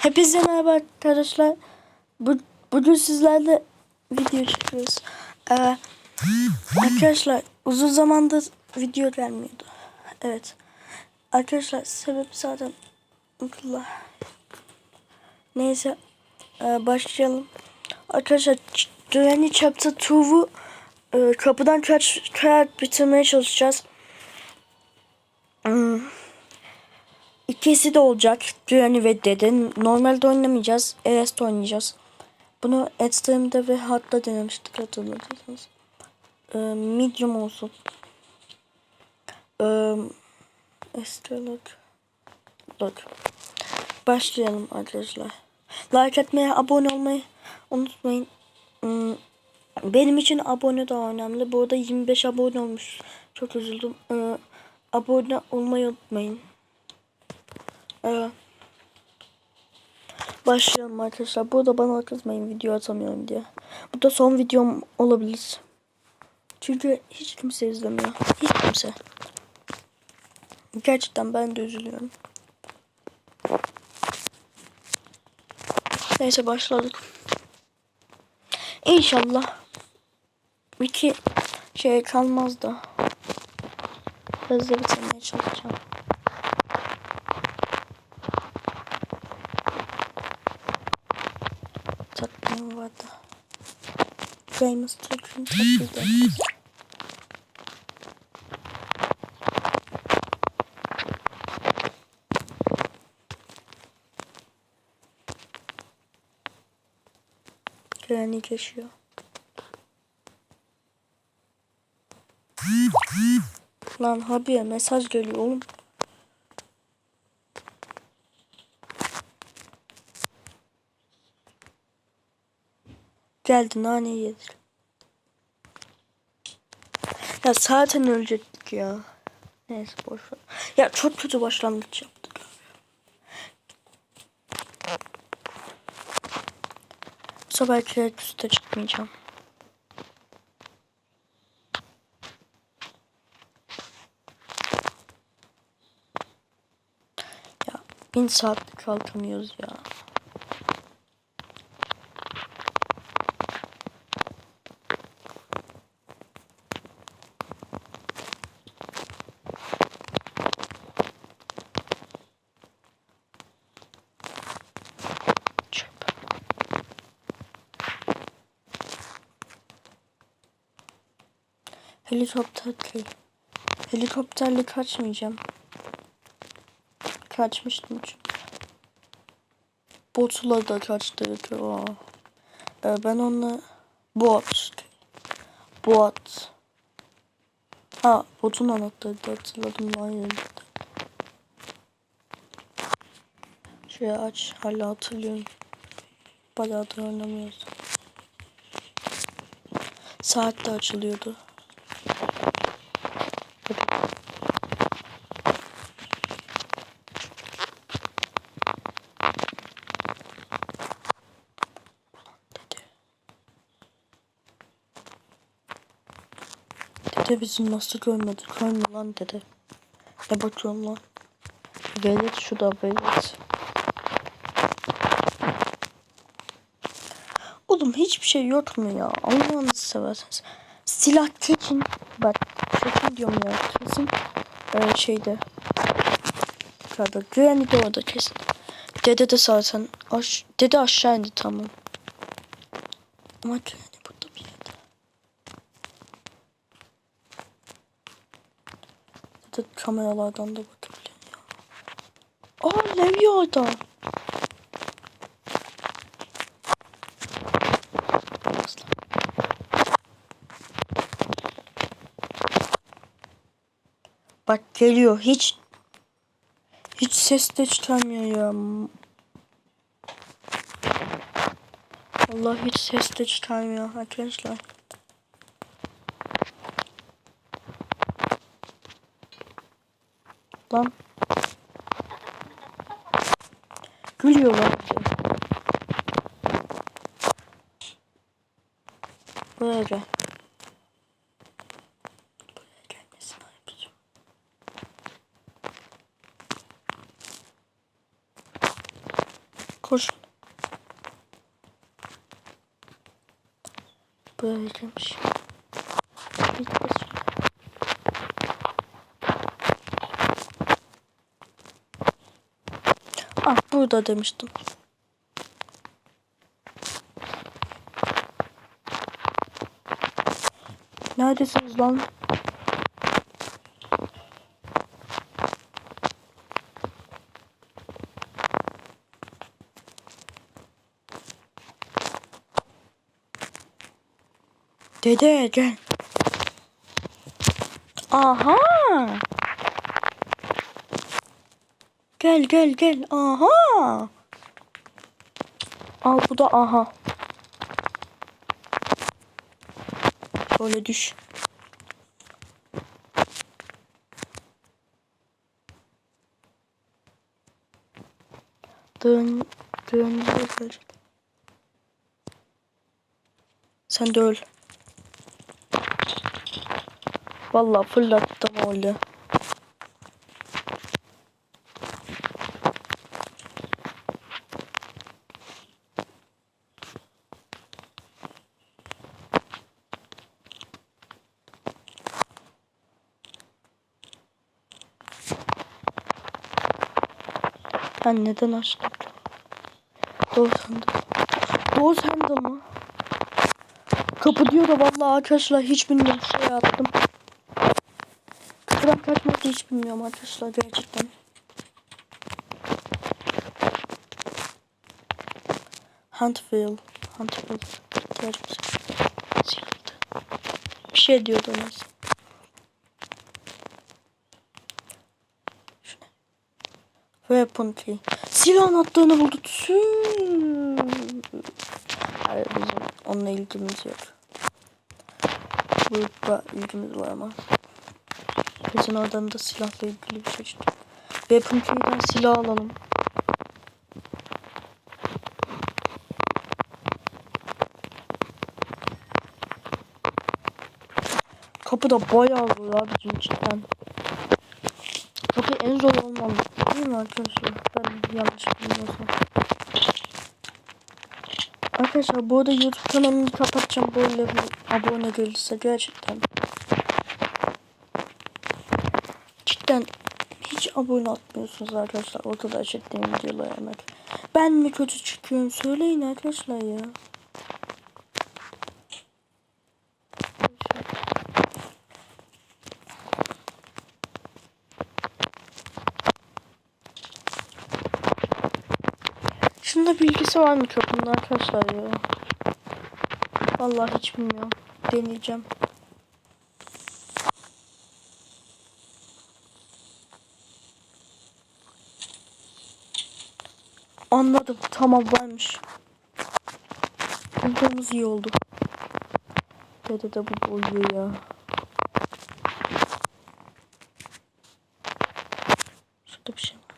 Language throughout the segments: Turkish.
Hepinize merhaba arkadaşlar. Bu, bugün sizlerle video çekiyoruz. Ee, arkadaşlar uzun zamandır video gelmiyordu. Evet. Arkadaşlar sebep zaten Allah. Neyse ee, başlayalım. Arkadaşlar Granny Chapter 2'u e, kapıdan kaç kayak bitirmeye çalışacağız. Hmm. İkisi de olacak. Granny ve Dede. Normalde oynamayacağız. ES'de oynayacağız. Bunu Extreme'de ve Hard'da denemiştik hatırladıysanız. Ee, medium olsun. Ee, Astrolog. Log. Başlayalım arkadaşlar. Like etmeyi, abone olmayı unutmayın. Hmm, Benim için abone daha önemli. Bu arada 25 abone olmuş. Çok üzüldüm. Ee, abone olmayı unutmayın. Evet. Başlayalım arkadaşlar. Burada bana kızmayın video atamıyorum diye. Bu da son videom olabilir. Çünkü hiç kimse izlemiyor. Hiç kimse. Gerçekten ben de üzülüyorum. Neyse başladık. İnşallah iki şey kalmaz da hızlı bitirmeye çalışacağım. Takvim vardı. Famous Türk'ün taklidi. Granny geçiyor. Lan Habiye mesaj geliyor oğlum. Geldi nane yedir. Ya zaten ölecektik ya. Neyse boş ver. Ya çok kötü başlangıç yaptık. Bu sefer direkt üste çıkmayacağım. Ya bin saatlik kalkamıyoruz ya. Helikopter köy. Helikopterle kaçmayacağım. Kaçmıştım çünkü. Botla da kaçtırdık. Aa. Ee, ben onunla bot. Bot. Ha botun anahtarı da hatırladım yerinde. Şöyle aç. Hala hatırlıyorum. Bayağı da oynamıyoruz. Saat de açılıyordu. Dede. Dede bizi nasıl görmedi? Görme lan dede. Ne bakıyorum lan? Velet şu da velet. Oğlum hiçbir şey yok mu ya? Allah'ını severseniz. Silah kesin. Bak kesin diyorum ya. Kesin ee, şeyde. Yukarıda. Granny de orada kesin. Dede de zaten. Aş dede aşağı indi tamam. Ama Granny burada bir yerde. Dede kameralardan da bakabiliyor ya. Aa Levi orada. Bak geliyor hiç hiç ses de çıkarmıyor ya. Allah hiç ses de çıkarmıyor arkadaşlar. lan. Gülüyorlar. Böyle. Koş. Böyleymiş. Ah burada demiştim. Neredesiniz lan? Dede gel. Aha. Gel gel gel. Aha. Al bu da aha. Şöyle düş. Dön, dön, dön. Sen de öl. Vallahi fırlattım öyle. Ben neden açtım? Doğru sandım. Doğru sandım mı? Kapı diyor da vallahi arkadaşlar hiç bilmiyorum şey yaptım. Kapıdan kaçmak hiç bilmiyorum arkadaşlar gerçekten. Huntville. Huntville. Gerçekten. Bir şey diyordu neyse. Şu ne? Weapon key. Silahın attığını buldu. Tüh. Hayır bizim onunla ilgimiz yok. Burada ilgimiz var ama. Bizim oradan da silahla ilgili bir şey çıktı. Weapon key'den silah alalım. Kapı da bayağı zor abicim cidden. Kapı en zor olmalı. Değil mi arkadaşlar? Ben yanlış bilmiyorsam. Arkadaşlar bu arada YouTube kanalımı kapatacağım böyle bir abone gelirse gerçekten. Cidden hiç abone atmıyorsunuz arkadaşlar o kadar çektiğim videolara hemen. Ben mi kötü çıkıyorum söyleyin arkadaşlar ya. Bilgisi var mı kapının arkadaşlar ya? Vallahi hiç bilmiyorum. Deneyeceğim. Anladım. Tamam varmış. Bulduğumuz iyi oldu. Dede de bu boyuyor ya. Şurada bir şey var.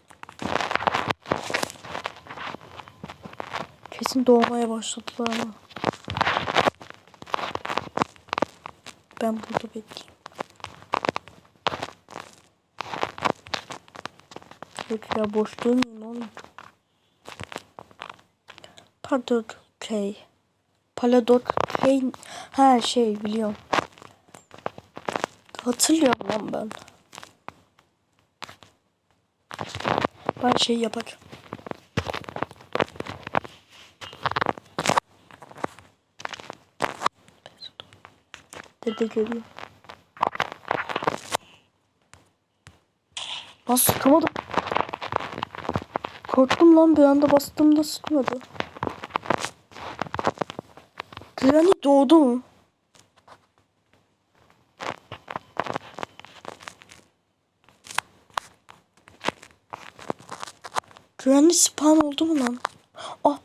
Kesin doğmaya başladılar ama. Ben burada bekleyeyim. Yok ya boş durmayayım oğlum. Paddock K. Paladok K. Ha şey biliyorum. Hatırlıyorum lan ben. Ben şey yapak. Dede geliyor. Bas sıkamadım. Korktum lan bir anda bastığımda sıkmadı. Granny doğdu mu? Granny spawn oldu mu lan? Ah.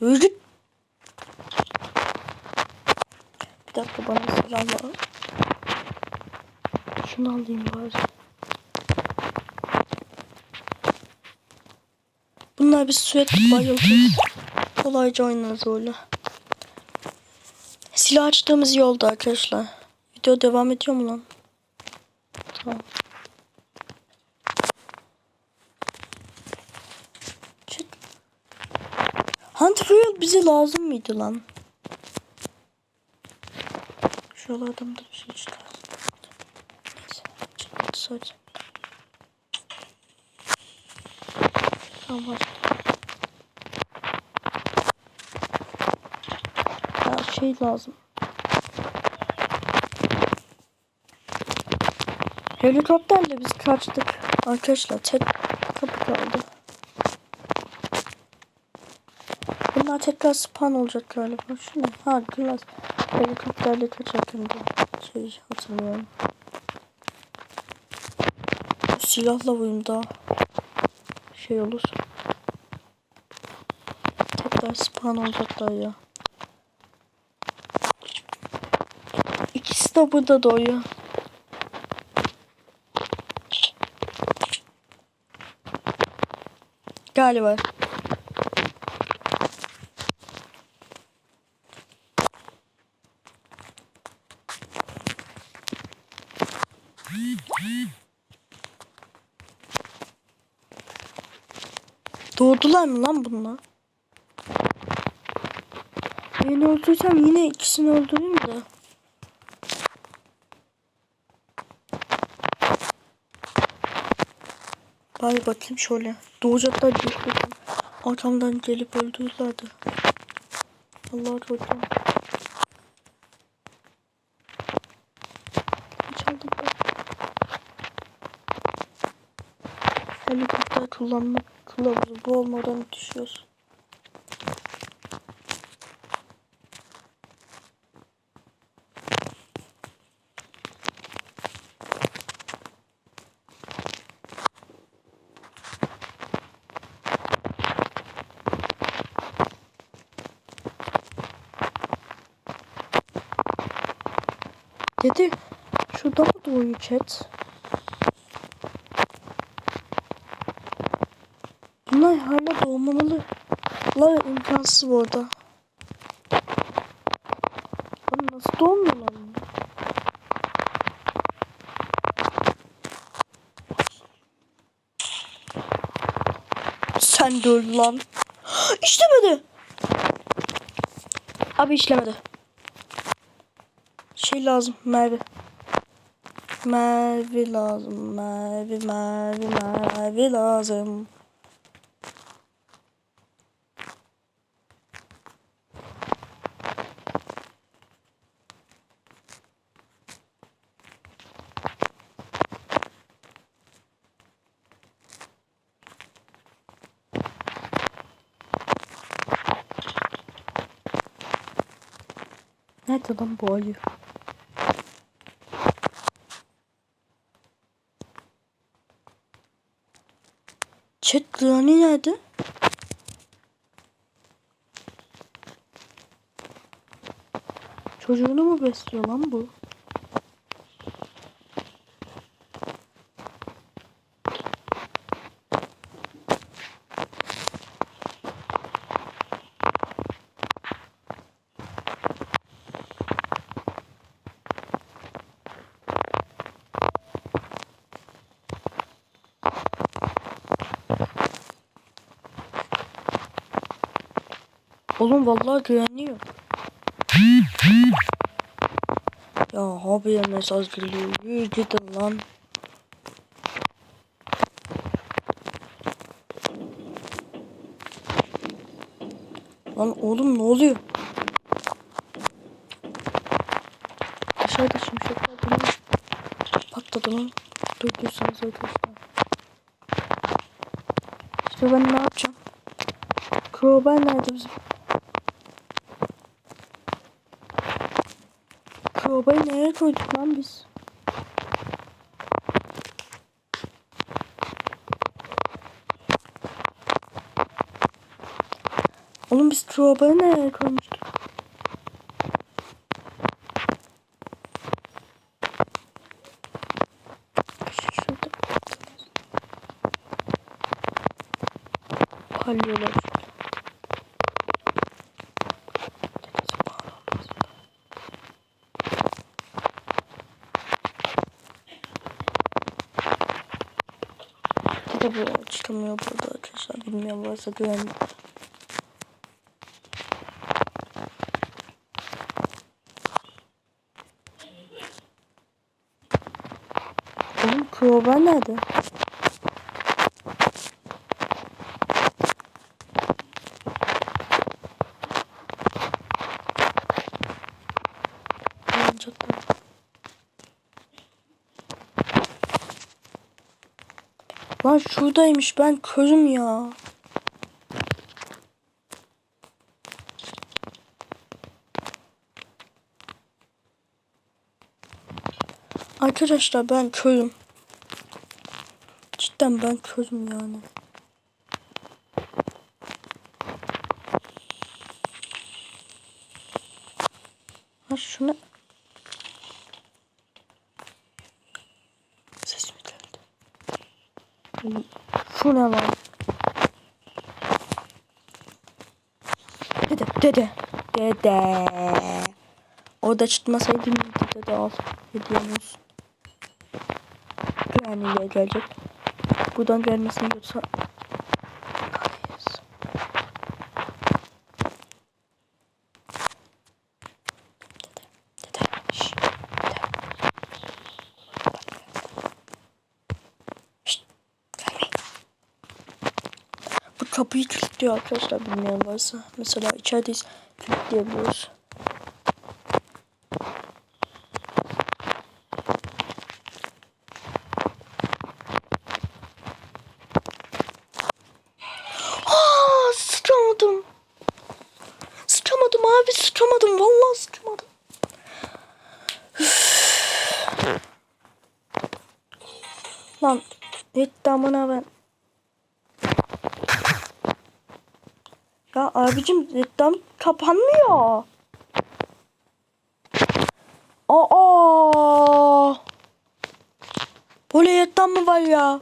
Öldü. Bir var. Şunu alayım bari. Bunlar bir sürekli bayıldı. Kolayca oynarız öyle. Silah açtığımız iyi oldu arkadaşlar. Video devam ediyor mu lan? Tamam. Çık. Hunterfield bize lazım mıydı lan? Şuralardan da bir şey çıkar. Neyse. Çıkmadı sadece. Tamam. Ya şey lazım. Helikopterle biz kaçtık. Arkadaşlar tek kapı kaldı. Bunlar tekrar spawn olacak galiba. Şu ne? Ha glass. Helikopterle kaçarken de şey hatırlıyorum. Silahla vurayım daha şey olur. Tekrar spawn olacaklar ya. İkisi de burada doğuyor. Galiba. Doğdular mı lan bunlar? Birini öldürsem yine ikisini öldüreyim de. Bari bakayım şöyle. Doğacaklar diye. Arkamdan gelip öldürdülerdi. Allah korktum. Çaldım ben. Kullanmak kılavuzu bu olmadan düşüyoruz. Dedi şurada mı doğuyor chat? Bunlar hala doğmamalı. La imkansız bu arada. Lan nasıl doğmuyorlar bunlar? Sen de lan. İşlemedi. Abi işlemedi. Şey lazım Merve. Merve lazım. Merve, Merve, Merve lazım. Bu ayı? Chat Granny nerede? Çocuğunu mu besliyor lan bu? Oğlum vallahi güveniyor. ya abiye mesaj geliyor. Yürü gidin lan. Lan oğlum ne oluyor? Dışarıda şimşekler dönüyor. Patladı mı? Duyduysanız arkadaşlar. İşte ben ne yapacağım? Crowbar nerede bizim? Crowbar'ı nereye koyduk lan biz? Oğlum biz Crowbar'ı nereye koymuştuk? Şurada. Parlıyorlar. Tabi çıkamıyor burada arkadaşlar. Bilmiyorum varsa güvenli. Oğlum Kroba nerede? Lan şuradaymış ben körüm ya. Arkadaşlar ben körüm. Cidden ben körüm yani. Ha şunu Ses mi geldi? Şu ne lan? Dede, dede, dede. Orada çıkmasaydım dede de al. Hediyem olsun. Güvenliğe gelecek. Buradan gelmesini yoksa... Kahretsin. Dede, dede, şşş, dede. Şşt, gelmeyin. Bu kapıyı kilitliyor arkadaşlar bilmeyen varsa. Mesela içerideyiz kilitleyebiliyoruz. Aa, sıçamadım. Sıçamadım abi sıçamadım. Vallahi sıçamadım. Üf. Lan yetti amına ben. Ya abicim reklam kapanmıyor. Aa! Böyle reklam mı var ya?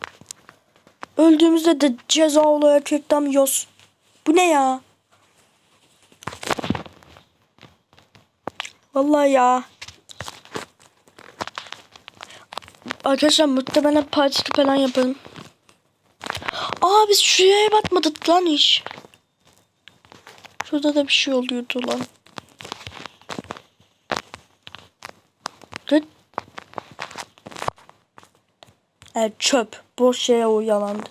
Öldüğümüzde de ceza olarak reklam yiyoruz. Bu ne ya? Vallahi ya. Arkadaşlar muhtemelen partisi falan yaparım. Aa biz şuraya batmadık lan iş. Şurada da bir şey oluyordu lan. Evet çöp. Boş şeye uyalandık.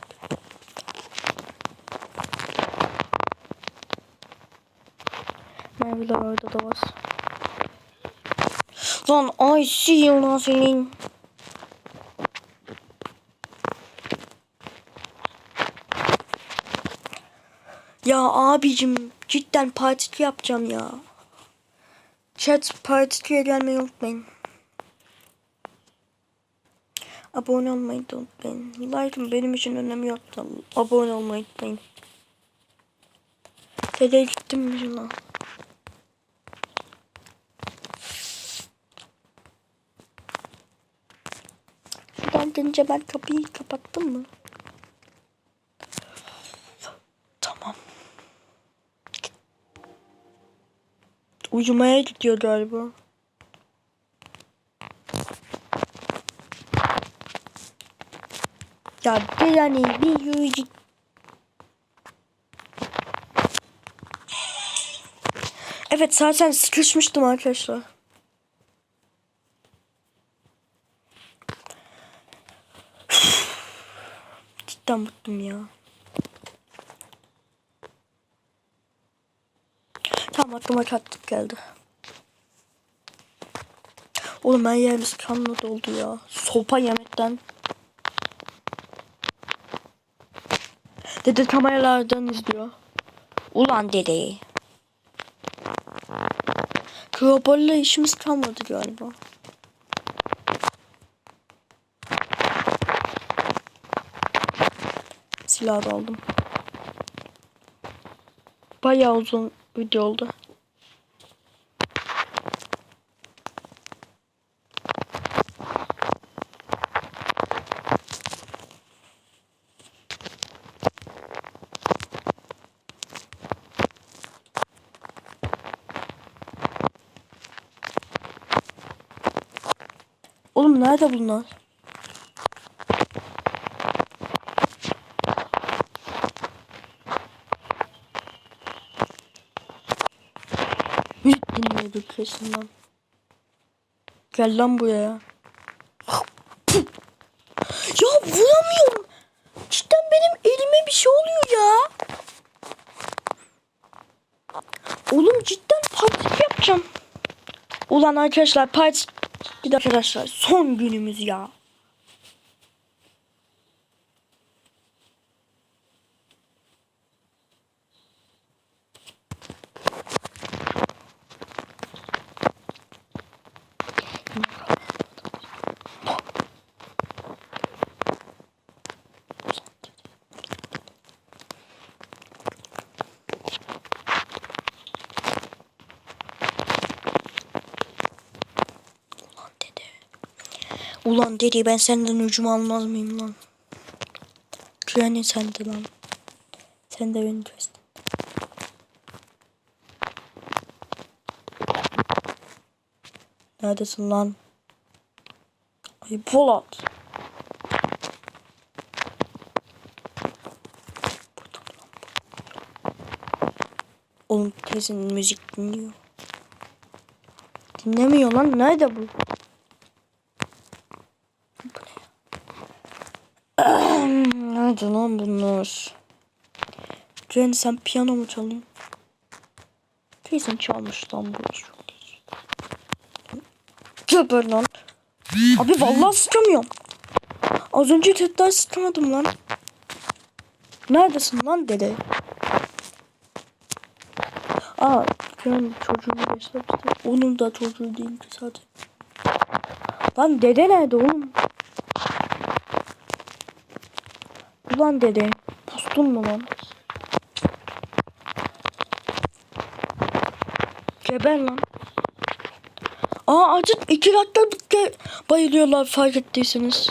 Mermiler orada da var. Lan ay see lan senin. Ya abicim cidden parti yapacağım ya. Chat partiye gelmeyi unutmayın. Abone olmayı da unutmayın. Like'ın benim için önemi yok abone olmayı unutmayın. Dedeye gittim mi lan? Şuradan gelince ben kapıyı kapattım mı? Tamam. Uyumaya gidiyor galiba. Bir yani bir yürüyecek. Evet zaten sıkışmıştım arkadaşlar. Cidden bıktım ya. Tamam aklıma kattık geldi. Oğlum her yerimiz kanla doldu ya. Sopa yemekten. Dede kameralardan izliyor. Ulan dede. Krobolla işimiz kalmadı galiba. Silah aldım. Bayağı uzun video oldu. Oğlum nerede bunlar? Müzik dinliyordu kesin. Gel lan buraya. vuramıyorum. Cidden benim elime bir şey oluyor ya. Oğlum cidden parti yapacağım. Ulan arkadaşlar parti bir arkadaşlar son günümüz ya. Ulan dede ben senden ucumu almaz mıyım lan? Güvenin sende lan. Sen de beni göster. Neredesin lan? Ay Polat. Oğlum kesin müzik dinliyor. Dinlemiyor lan. Nerede? Bu ne ya? Nerede lan bunlar? Ren sen piyano mu çalıyorsun? Kesin çalmış lan bu iş. Lan. Abi vallahi sıçamıyorum. Az önce tekrar sıçamadım lan. Neredesin lan dede? Aa, ben çocuğumu beslemiştim. Onun da çocuğu değildi zaten. Lan dede nerede oğlum? Ulan dede. Pustun mu lan? Geber lan. Aa artık iki dakika bayılıyorlar fark ettiyseniz.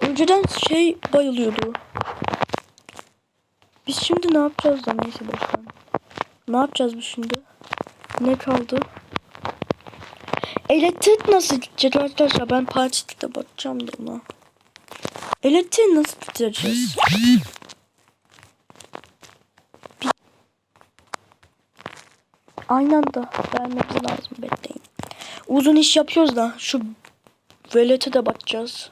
Önceden şey bayılıyordu. Biz şimdi ne yapacağız da neyse boşver. Ne yapacağız biz şimdi? Ne kaldı? Elektrik nasıl gidecek arkadaşlar? Ben parçada bakacağım da ona. Elektriği nasıl bitireceğiz? Aynı anda vermemiz lazım bekleyin. Uzun iş yapıyoruz da şu velete de bakacağız.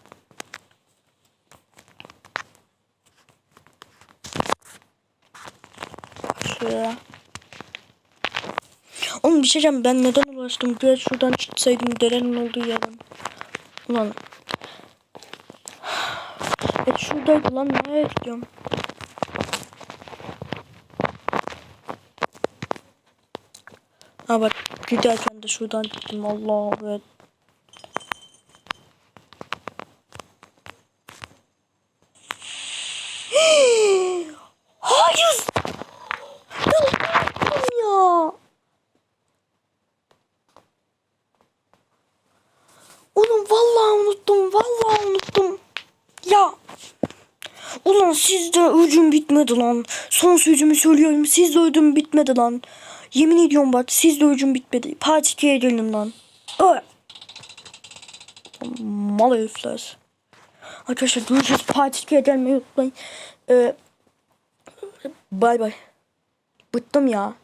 Şuraya. Oğlum bir şey diyeceğim ben neden ulaştım? Biraz şuradan çıksaydım derenin olduğu yerden. Ulan. Şuradaydı lan nereye gidiyorum? Ha bak giderken de şuradan gittim Allah evet. Hayır. Ya unuttum ya. Oğlum vallahi unuttum. Vallahi unuttum. Ya. Ulan sizde öcüm bitmedi lan. Son sözümü söylüyorum. Sizde öcüm bitmedi lan. Yemin ediyorum bak sizde öcüm bitmedi. Part 2'ye gelin lan. Öyle. Mal herifler. Arkadaşlar görüşürüz. Part 2'ye gelmeyi unutmayın. Ee, bay bay. Bıktım ya.